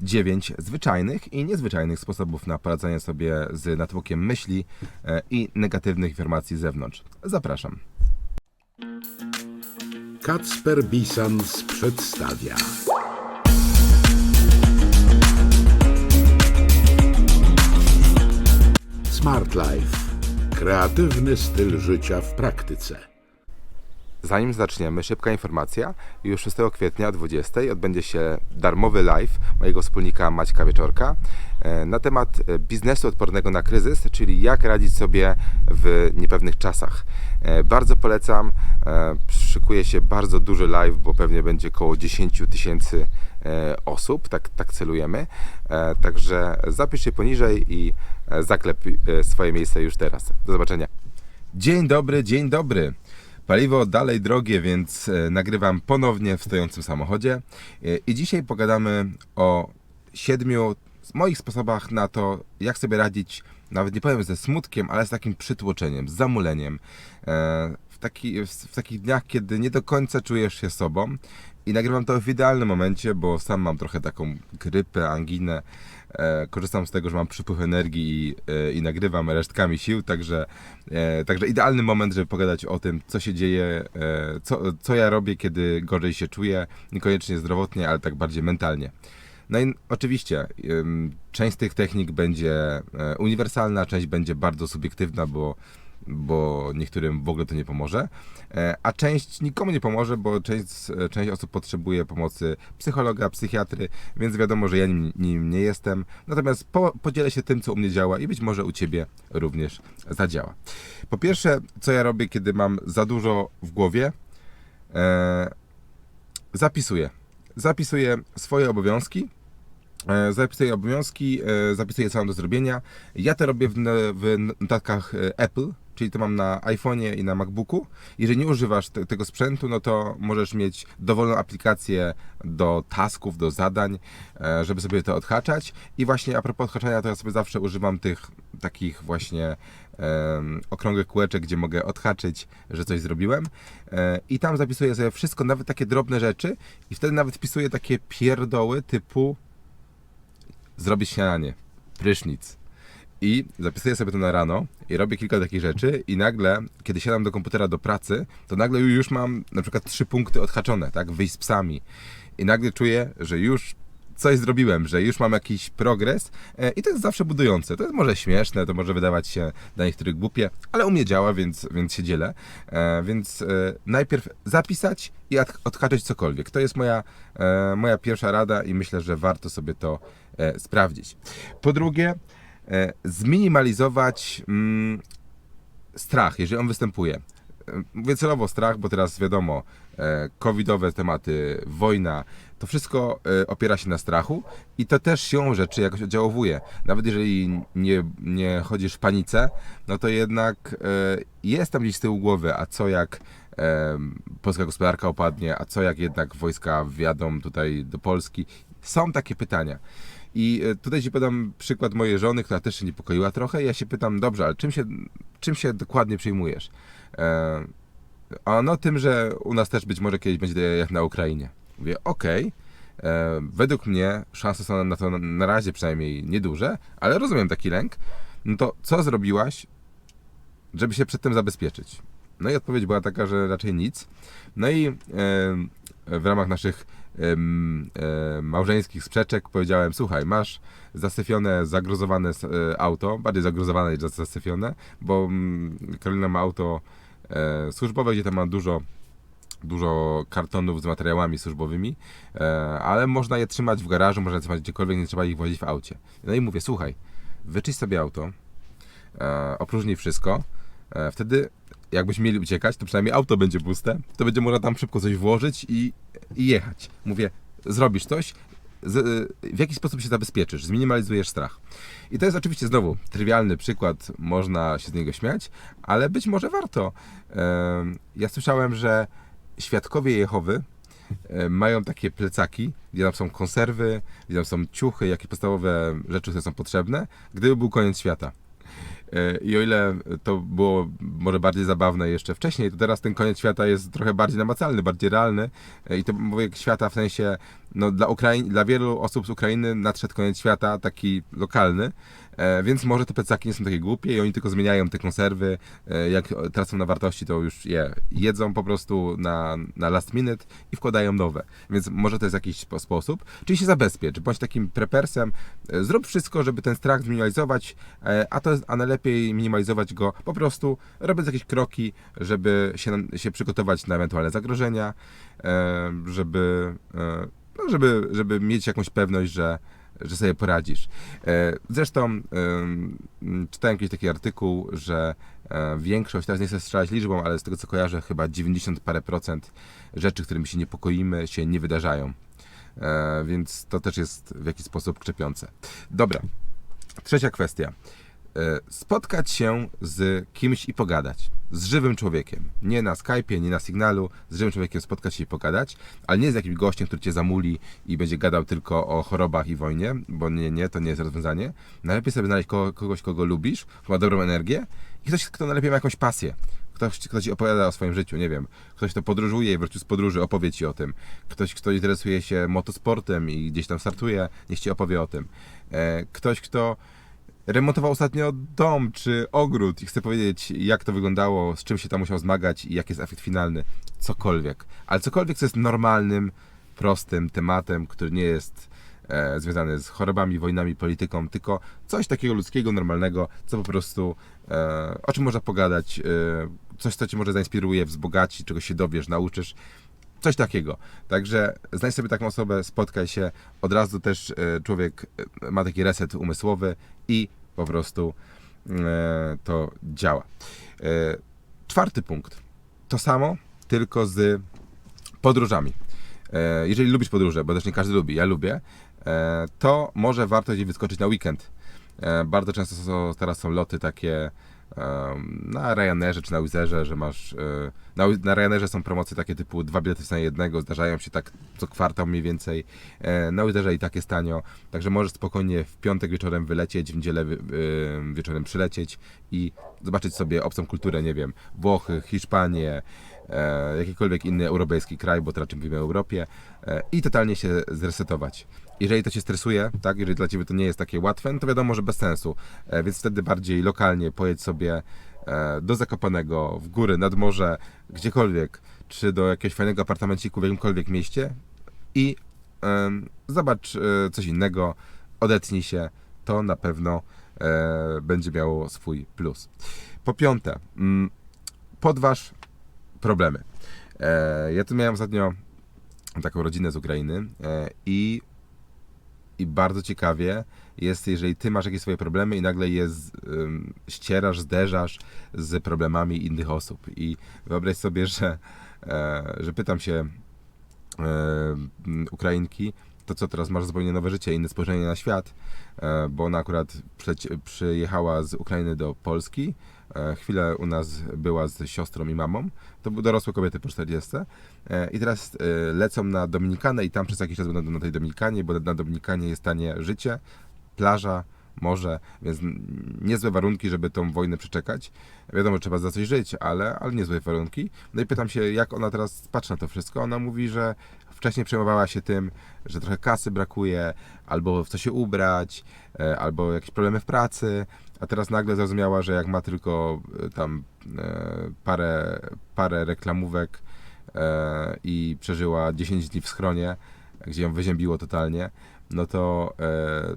dziewięć zwyczajnych i niezwyczajnych sposobów na poradzenie sobie z natłokiem myśli e, i negatywnych informacji z zewnątrz. Zapraszam. Kacper Bisans przedstawia. Smart Life. Kreatywny styl życia w praktyce. Zanim zaczniemy, szybka informacja. Już 6 kwietnia o 20 odbędzie się darmowy live mojego wspólnika Maćka Wieczorka e, na temat e, biznesu odpornego na kryzys, czyli jak radzić sobie w niepewnych czasach. E, Bardzo polecam. Szykuje się bardzo duży live, bo pewnie będzie około 10 tysięcy osób, tak, tak celujemy. Także zapisz się poniżej i zaklep swoje miejsce już teraz. Do zobaczenia. Dzień dobry, dzień dobry. Paliwo dalej drogie, więc e, nagrywam ponownie w stojącym samochodzie. E, I dzisiaj pogadamy o siedmiu moich sposobach na to, jak sobie radzić, nawet nie powiem ze smutkiem, ale z takim przytłoczeniem, z zamuleniem. E, W, taki, w takich dniach, kiedy nie do końca czujesz się sobą. I nagrywam to w idealnym momencie, bo sam mam trochę taką grypę, anginę. E, korzystam z tego, że mam przypływ energii i, e, i nagrywam resztkami sił, także, e, także idealny moment, żeby pogadać o tym, co się dzieje, co, co ja robię, kiedy gorzej się czuję, niekoniecznie zdrowotnie, ale tak bardziej mentalnie. No i oczywiście, część z tych technik będzie uniwersalna, część będzie bardzo subiektywna, bo, bo niektórym w ogóle to nie pomoże, e, a część nikomu nie pomoże, bo część, z- część osób potrzebuje pomocy psychologa, psychiatry, więc wiadomo, że ja nim, nim nie jestem. Natomiast po, podzielę się tym, co u mnie działa i być może u Ciebie również zadziała. Po pierwsze, co ja robię, kiedy mam za dużo w głowie, e, zapisuję. Zapisuję swoje obowiązki, E, Zapisuję obowiązki, e, zapisuję co mam do zrobienia. Ja to robię w, w notatkach e, Apple, czyli to mam na iPhone'ie i na MacBooku. Jeżeli nie używasz te, tego sprzętu, no to możesz mieć dowolną aplikację do tasków, do zadań, e, żeby sobie to odhaczać. I właśnie a propos odhaczania, to ja sobie zawsze używam tych takich właśnie em, okrągłych kółeczek, gdzie mogę odhaczyć, że coś zrobiłem. E, I tam zapisuję sobie wszystko, nawet takie drobne rzeczy. I wtedy nawet wpisuję takie pierdoły typu zrobić śniadanie, prysznic. I zapisuję sobie to na rano i robię kilka takich rzeczy i nagle, kiedy siadam do komputera do pracy, to nagle już mam na przykład trzy punkty odhaczone, tak, wyjść z psami. I nagle czuję, że już coś zrobiłem, że już mam jakiś progres e, i to jest zawsze budujące. To jest może śmieszne, to może wydawać się dla niektórych głupie, ale u mnie działa, więc, więc się dzielę. E, Więc e, najpierw zapisać i od- odhaczyć cokolwiek. To jest moja, moja pierwsza rada i myślę, że warto sobie to sprawdzić. Po drugie, zminimalizować mm, strach, jeżeli on występuje. E, Mówię celowo strach, bo teraz wiadomo, e, covidowe tematy, wojna, to wszystko e, opiera się na strachu i to też siłą rzeczy jakoś oddziałowuje. Nawet jeżeli nie, nie chodzisz w panice, no to jednak e, jest tam gdzieś z tyłu głowy, a co jak e, polska gospodarka opadnie, a co jak jednak wojska wjadą tutaj do Polski. Są takie pytania. I e, tutaj ci podam przykład mojej żony, która też się niepokoiła trochę. Ja się pytam, dobrze, ale czym się, czym się dokładnie przejmujesz? E, a no tym, że u nas też być może kiedyś będzie jak na Ukrainie. Mówię, okej, e, według mnie szanse są na to na, na razie przynajmniej nieduże, ale rozumiem taki lęk. No to co zrobiłaś, żeby się przed tym zabezpieczyć? No i odpowiedź była taka, że raczej nic. No i e, w ramach naszych małżeńskich sprzeczek powiedziałem, słuchaj, masz zasyfione, zagrozowane e, auto, bardziej zagrozowane niż zasyfione, bo mm, Karolina ma auto e, służbowe, gdzie tam ma dużo dużo kartonów z materiałami służbowymi, e, ale można je trzymać w garażu, można je trzymać gdziekolwiek, nie trzeba ich wozić w aucie. No i mówię, słuchaj, wyczyść sobie auto, opróżnij wszystko, wtedy jakbyśmy mieli uciekać, to przynajmniej auto będzie puste, to będzie można tam szybko coś włożyć i, i jechać. Mówię, zrobisz coś, z, w jaki sposób się zabezpieczysz, zminimalizujesz strach. I to jest oczywiście znowu trywialny przykład, można się z niego śmiać, ale być może warto. Ja słyszałem, że świadkowie Jehowy mają takie plecaki, gdzie tam są konserwy, gdzie tam są ciuchy, jakie podstawowe rzeczy, które są potrzebne, gdyby był koniec świata. I o ile to było może bardziej zabawne jeszcze wcześniej, to teraz ten koniec świata jest trochę bardziej namacalny, bardziej realny. I to mówię świata w sensie, no dla, Ukraiń, dla wielu osób z Ukrainy nadszedł koniec świata, taki lokalny. E, Więc może te plecaki nie są takie głupie i oni tylko zmieniają te konserwy. E, Jak tracą na wartości, to już je jedzą po prostu na, na last minute i wkładają nowe. Więc może to jest jakiś spo- sposób. Czyli się zabezpiecz, bądź takim prepersem. E, Zrób wszystko, żeby ten strach zminimalizować, a, to, a najlepiej minimalizować go po prostu robiąc jakieś kroki, żeby się, się przygotować na ewentualne zagrożenia, żeby, no, żeby, żeby mieć jakąś pewność, że, że sobie poradzisz. E, Zresztą em, czytałem kiedyś taki artykuł, że e, większość, teraz nie chcę strzelać liczbą, ale z tego co kojarzę, chyba 90 parę procent rzeczy, którymi się niepokoimy, się nie wydarzają. E, Więc to też jest w jakiś sposób krzepiące. Dobra, trzecia kwestia. E, Spotkać się z kimś i pogadać. Z żywym człowiekiem. Nie na Skype'ie, nie na Signalu. Z żywym człowiekiem spotkać się i pogadać, ale nie z jakimś gościem, który cię zamuli i będzie gadał tylko o chorobach i wojnie, bo nie, nie, to nie jest rozwiązanie. Najlepiej sobie znaleźć kogo, kogoś, kogo lubisz, kto ma dobrą energię i ktoś, kto najlepiej ma jakąś pasję. Ktoś, kto ci opowiada o swoim życiu, nie wiem. Ktoś, kto podróżuje i wrócił z podróży, opowie ci o tym. Ktoś, kto interesuje się motosportem i gdzieś tam startuje, niech ci opowie o tym. E, ktoś, kto remontował ostatnio dom czy ogród i chce powiedzieć, jak to wyglądało, z czym się tam musiał zmagać i jaki jest efekt finalny. Cokolwiek. Ale cokolwiek, co jest normalnym, prostym tematem, który nie jest e, związany z chorobami, wojnami, polityką, tylko coś takiego ludzkiego, normalnego, co po prostu, e, o czym można pogadać, e, coś, co cię może zainspiruje, wzbogaci, czegoś się dowiesz, nauczysz. Coś takiego. Także znajdź sobie taką osobę, spotkaj się. Od razu też e, człowiek e, ma taki reset umysłowy i po prostu e, to działa. Czwarty punkt. To samo, tylko z podróżami. Jeżeli lubisz podróże, bo też nie każdy lubi, ja lubię, to może warto gdzieś wyskoczyć na weekend. Bardzo często są, teraz są loty takie na Ryanerze czy na Wizerze, że masz. e, Na, na Ryanerze są promocje takie typu dwa bilety w stanie jednego, zdarzają się tak co kwartał mniej więcej. E, Na Wizerze i tak jest także możesz spokojnie w piątek wieczorem wylecieć, w niedzielę y, wieczorem przylecieć i zobaczyć sobie obcą kulturę, nie wiem, Włochy, Hiszpanię, e, jakikolwiek inny europejski kraj, bo to raczej mówimy o Europie e, i totalnie się zresetować. Jeżeli to Cię stresuje, tak, jeżeli dla Ciebie to nie jest takie łatwe, no to wiadomo, że bez sensu, e, więc wtedy bardziej lokalnie pojedź sobie e, do Zakopanego, w góry, nad morze, gdziekolwiek, czy do jakiegoś fajnego apartamenciku w jakimkolwiek mieście i zobacz e, coś innego, odetnij się, to na pewno e, będzie miało swój plus. Po piąte, mm, podważ problemy. E, ja tu miałem ostatnio taką rodzinę z Ukrainy e, i, i bardzo ciekawie jest, jeżeli ty masz jakieś swoje problemy i nagle je z, ścierasz, zderzasz z problemami innych osób. I wyobraź sobie, że, e, że pytam się e, Ukrainki, to co teraz masz zupełnie nowe życie, inne spojrzenie na świat, e, bo ona akurat przyjechała z Ukrainy do Polski, e, chwilę u nas była z siostrą i mamą, to były dorosłe kobiety po 40 e, i teraz lecą na Dominikanę i tam przez jakiś czas będą na tej Dominikanie, bo na Dominikanie jest tanie życie, plaża, morze, więc niezłe warunki, żeby tą wojnę przeczekać. Wiadomo, że trzeba za coś żyć, ale, ale niezłe warunki. No i pytam się, jak ona teraz patrzy na to wszystko. Ona mówi, że wcześniej przejmowała się tym, że trochę kasy brakuje, albo w co się ubrać, e, albo jakieś problemy w pracy, a teraz nagle zrozumiała, że jak ma tylko e, tam e, parę, parę reklamówek i przeżyła 10 dni w schronie, gdzie ją wyziębiło totalnie, no to,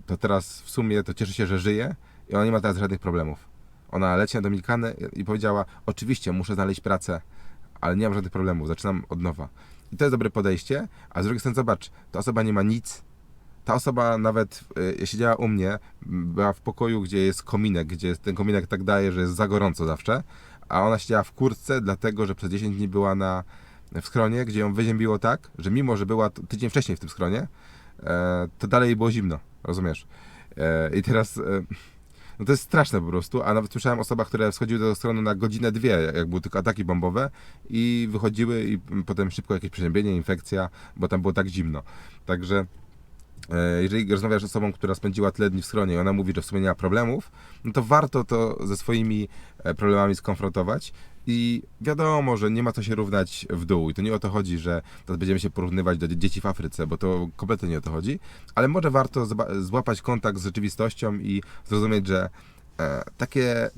to teraz w sumie to cieszy się, że żyje i ona nie ma teraz żadnych problemów. Ona leci na Dominikanę i powiedziała, oczywiście muszę znaleźć pracę, ale nie mam żadnych problemów, zaczynam od nowa. I to jest dobre podejście, a z drugiej strony zobacz, ta osoba nie ma nic, ta osoba nawet y, siedziała u mnie, była w pokoju, gdzie jest kominek, gdzie jest, ten kominek tak daje, że jest za gorąco zawsze, a ona siedziała w kurtce, dlatego że przez 10 dni była na, w schronie, gdzie ją wyziębiło tak, że mimo, że była tydzień wcześniej w tym schronie, e, to dalej było zimno, rozumiesz? E, I teraz, e, no to jest straszne po prostu, a nawet słyszałem o osobach, które wschodziły do schronu na godzinę, dwie, jak były tylko ataki bombowe i wychodziły i potem szybko jakieś przeziębienie, infekcja, bo tam było tak zimno. Także jeżeli rozmawiasz z osobą, która spędziła tyle dni w schronie i ona mówi, że w sumie nie ma problemów, no to warto to ze swoimi e, problemami skonfrontować. I wiadomo, że nie ma co się równać w dół. I to nie o to chodzi, że teraz będziemy się porównywać do dzieci w Afryce, bo to kompletnie nie o to chodzi, ale może warto złapać kontakt z rzeczywistością i zrozumieć, że e, takie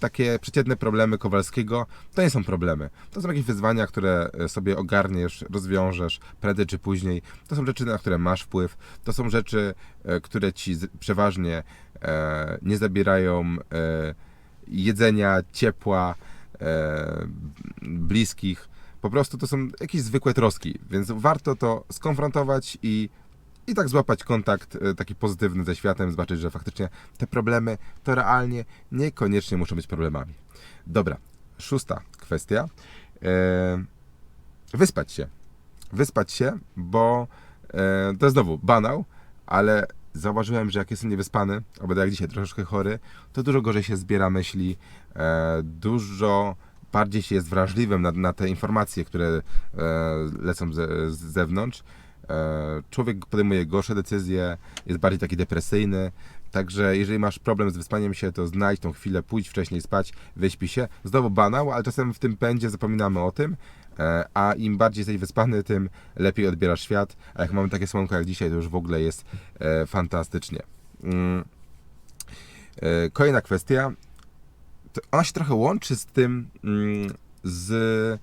takie przeciętne problemy Kowalskiego to nie są problemy. To są jakieś wyzwania, które e, sobie ogarniesz, rozwiążesz prędzej czy później. To są rzeczy, na które masz wpływ. To są rzeczy, e, które ci przeważnie e, nie zabierają jedzenia, ciepła, bliskich. Po prostu to są jakieś zwykłe troski, więc warto to skonfrontować i i tak złapać kontakt e, taki pozytywny ze światem, zobaczyć, że faktycznie te problemy to realnie niekoniecznie muszą być problemami. Dobra, szósta kwestia. E, wyspać się. Wyspać się, bo e, to jest znowu banał, ale zauważyłem, że jak jestem niewyspany, albo jak dzisiaj troszeczkę chory, to dużo gorzej się zbiera myśli, dużo bardziej się jest wrażliwym na, na te informacje, które lecą ze, z zewnątrz. E, człowiek podejmuje gorsze decyzje, jest bardziej taki depresyjny. Także jeżeli masz problem z wyspaniem się, to znajdź tą chwilę, pójdź wcześniej spać, wyśpij się. Znowu banał, ale czasem w tym pędzie zapominamy o tym, e, a im bardziej jesteś wyspany, tym lepiej odbierasz świat. A jak mamy takie słonko jak dzisiaj, to już w ogóle jest e, fantastycznie. Mm. Kolejna kwestia. Ona się trochę łączy z tym, mm, z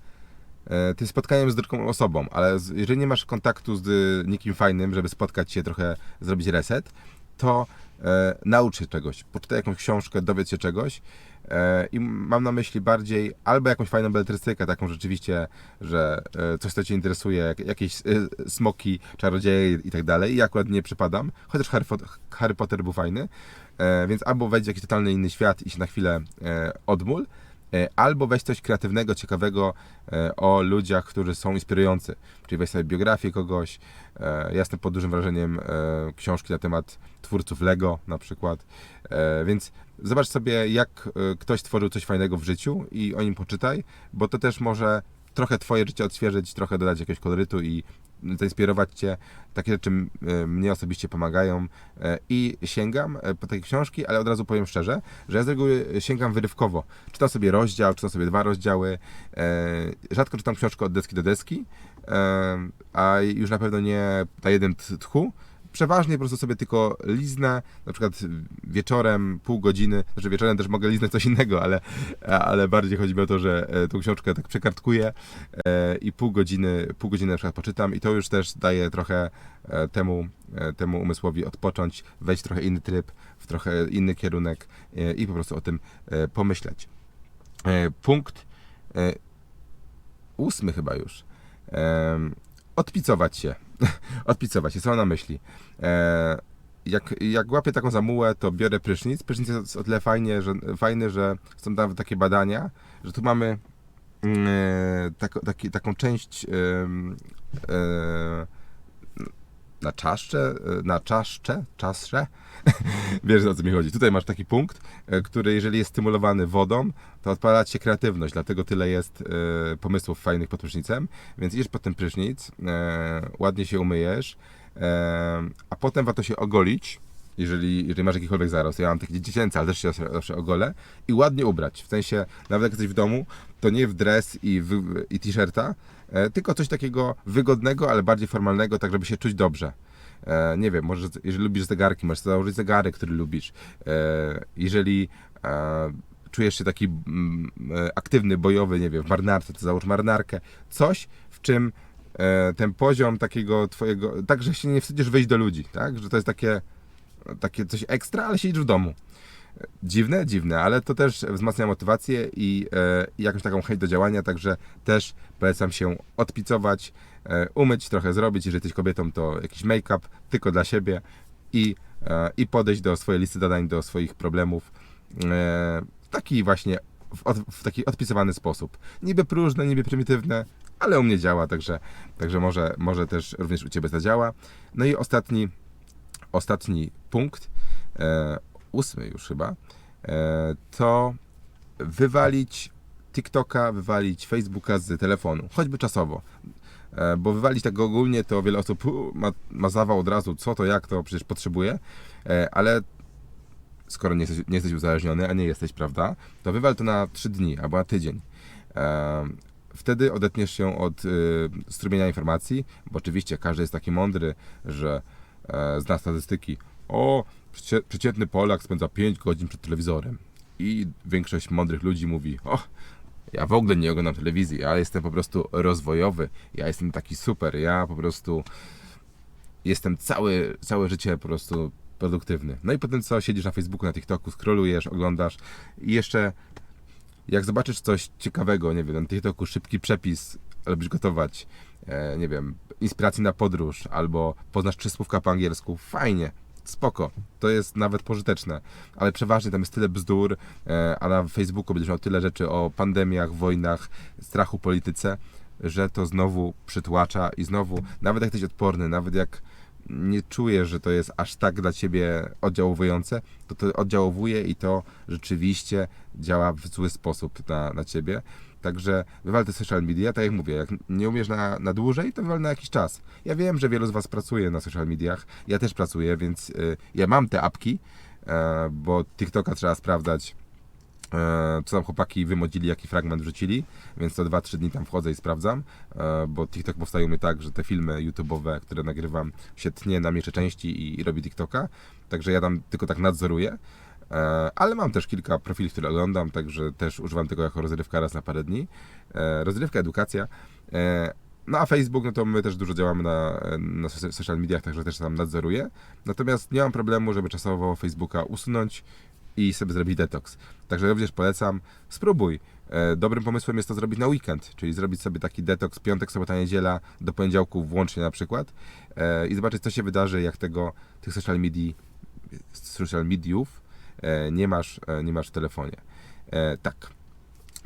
tym spotkaniem z drugą osobą, ale jeżeli nie masz kontaktu z nikim fajnym, żeby spotkać się, trochę zrobić reset, to e, naucz się czegoś, poczytaj jakąś książkę, dowiedz się czegoś e, i mam na myśli bardziej albo jakąś fajną beletrystykę, taką rzeczywiście, że e, coś, co Cię interesuje, jak, jakieś e, smoki, czarodzieje i tak dalej. Ja akurat nie przypadam, chociaż Harry, Harry Potter był fajny, e, więc albo wejdź w jakiś totalny inny świat i się na chwilę e, odmól, E, albo weź coś kreatywnego, ciekawego e, o ludziach, którzy są inspirujący. Czyli weź sobie biografię kogoś. E, Ja jestem pod dużym wrażeniem e, książki na temat twórców Lego na przykład. E, Więc zobacz sobie, jak e, ktoś stworzył coś fajnego w życiu i o nim poczytaj, bo to też może trochę twoje życie odświeżyć, trochę dodać jakiegoś kolorytu i zainspirować cię. Takie rzeczy e, mnie osobiście pomagają e, i sięgam e, po takie książki, ale od razu powiem szczerze, że ja z reguły sięgam wyrywkowo. Czytam sobie rozdział, czytam sobie dwa rozdziały. Rzadko czytam książkę od deski do deski, a już na pewno nie na t- tchu. Przeważnie po prostu sobie tylko liznę, na przykład wieczorem, pół godziny, znaczy wieczorem też mogę liznąć coś innego, ale, ale bardziej chodzi mi o to, że e, tą książkę tak przekartkuję e, i pół godziny, pół godziny na przykład poczytam i to już też daje trochę e, temu, temu umysłowi odpocząć, wejść w trochę inny tryb, w trochę inny kierunek i po prostu o tym pomyśleć. Punkt ósmy chyba już. Odpicować się. Odpicować się, co mam na myśli? E, jak, jak łapię taką zamułę, to biorę prysznic. Prysznic jest o tyle fajnie, że, fajny, że są nawet takie badania, że tu mamy mm, e, tako, taki, taką część em, e, na czaszcze, na czaszcze, czaszcze, wiesz o co mi chodzi. Tutaj masz taki punkt, e, który jeżeli jest stymulowany wodą, to odpala ci się kreatywność, dlatego tyle jest e, pomysłów fajnych pod prysznicem, więc idziesz pod ten prysznic, e, ładnie się umyjesz, e, a potem warto się ogolić, jeżeli, jeżeli masz jakikolwiek zarost. Ja mam takie dziecięce, ale też się zawsze, ogolę i ładnie ubrać. W sensie, nawet jak jesteś w domu, to nie w dres i, i t-shirta, tylko coś takiego wygodnego, ale bardziej formalnego, tak żeby się czuć dobrze. E, nie wiem, może jeżeli lubisz zegarki, możesz założyć zegarek, który lubisz. E, jeżeli e, czujesz się taki mm, e, aktywny, bojowy, nie wiem, w marynarce, to załóż marynarkę. Coś, w czym e, ten poziom takiego twojego, tak, że się nie wstydzisz wyjść do ludzi, tak? Że to jest takie, takie coś ekstra, ale siedzisz w domu. Dziwne, dziwne, ale to też wzmacnia motywację i, e, i jakąś taką chęć do działania, także też polecam się odpicować, e, umyć, trochę zrobić, jeżeli jesteś kobietą, to jakiś make-up tylko dla siebie i, e, i podejść do swojej listy zadań, do swoich problemów e, w taki właśnie, w, od, w taki odpisowany sposób. Niby próżne, niby prymitywne, ale u mnie działa, także, także może, może też również u Ciebie zadziała. No i ostatni, ostatni punkt, e, ósmy już chyba, e, to wywalić TikToka, wywalić Facebooka z telefonu, choćby czasowo. E, Bo wywalić tego ogólnie, to wiele osób "U, ma, ma zawał od razu, co to, jak to, przecież potrzebuje, E, ale skoro nie jesteś, nie jesteś uzależniony, a nie jesteś, prawda, to wywal to na 3 dni albo na tydzień. Wtedy odetniesz się od y, strumienia informacji, bo oczywiście każdy jest taki mądry, że zna statystyki. O, przeciętny Polak spędza 5 godzin przed telewizorem. I większość mądrych ludzi mówi, o, ja w ogóle nie oglądam telewizji, ja jestem po prostu rozwojowy, ja jestem taki super, ja po prostu jestem całe, całe życie po prostu produktywny. No i potem co, siedzisz na Facebooku, na TikToku, scrollujesz, oglądasz i jeszcze jak zobaczysz coś ciekawego, nie wiem, na TikToku szybki przepis, lubisz gotować, e, nie wiem, inspiracji na podróż, albo poznasz trzy słówka po angielsku, fajnie, spoko, to jest nawet pożyteczne, ale przeważnie tam jest tyle bzdur, e, a na Facebooku będziesz miał tyle rzeczy o pandemiach, wojnach, strachu, polityce, że to znowu przytłacza i znowu, nawet jak jesteś odporny, nawet jak nie czujesz, że to jest aż tak dla ciebie oddziałowujące, to to oddziałowuje i to rzeczywiście działa w zły sposób na, na ciebie. Także wywal te social media, tak jak mówię, jak nie umiesz na, na dłużej, to wywal na jakiś czas. Ja wiem, że wielu z Was pracuje na social mediach, ja też pracuję, więc y, ja mam te apki, e, bo TikToka trzeba sprawdzać, e, co tam chłopaki wymodzili, jaki fragment wrzucili, więc to 2-3 dni tam wchodzę i sprawdzam, e, bo TikTok powstaje mnie tak, że te filmy YouTube'owe, które nagrywam, się tnie na mniejsze części i, i robi TikToka, także ja tam tylko tak nadzoruję, ale mam też kilka profili, które oglądam, także też używam tego jako rozrywka raz na parę dni. E, rozrywka, edukacja. E, no a Facebook, no to my też dużo działamy na, na so- social mediach, także też tam nadzoruję. Natomiast nie mam problemu, żeby czasowo Facebooka usunąć i sobie zrobić detoks. Także również polecam, spróbuj. E, Dobrym pomysłem jest to zrobić na weekend, czyli zrobić sobie taki detoks piątek, sobota, niedziela do poniedziałku włącznie na przykład e, i zobaczyć co się wydarzy, jak tego, tych social media, social mediów e, nie masz, e, nie masz w telefonie. E, Tak,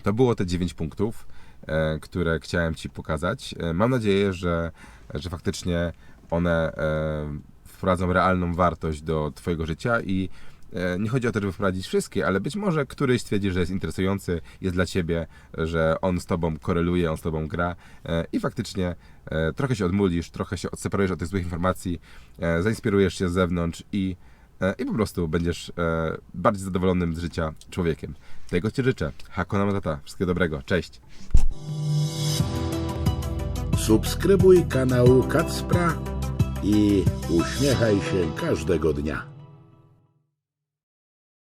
to było te 9 punktów, e, które chciałem Ci pokazać. E, Mam nadzieję, że, że faktycznie one e, wprowadzą realną wartość do Twojego życia i e, nie chodzi o to, żeby wprowadzić wszystkie, ale być może któryś stwierdzi, że jest interesujący, jest dla Ciebie, że on z Tobą koreluje, on z Tobą gra e, i faktycznie e, trochę się odmulisz, trochę się odseparujesz od tych złych informacji, e, zainspirujesz się z zewnątrz i e, i po prostu będziesz e, bardziej zadowolonym z życia człowiekiem. Tego Ci życzę. Hakuna Matata. Wszystkiego dobrego. Cześć. Subskrybuj kanał Kacpra i uśmiechaj się każdego dnia.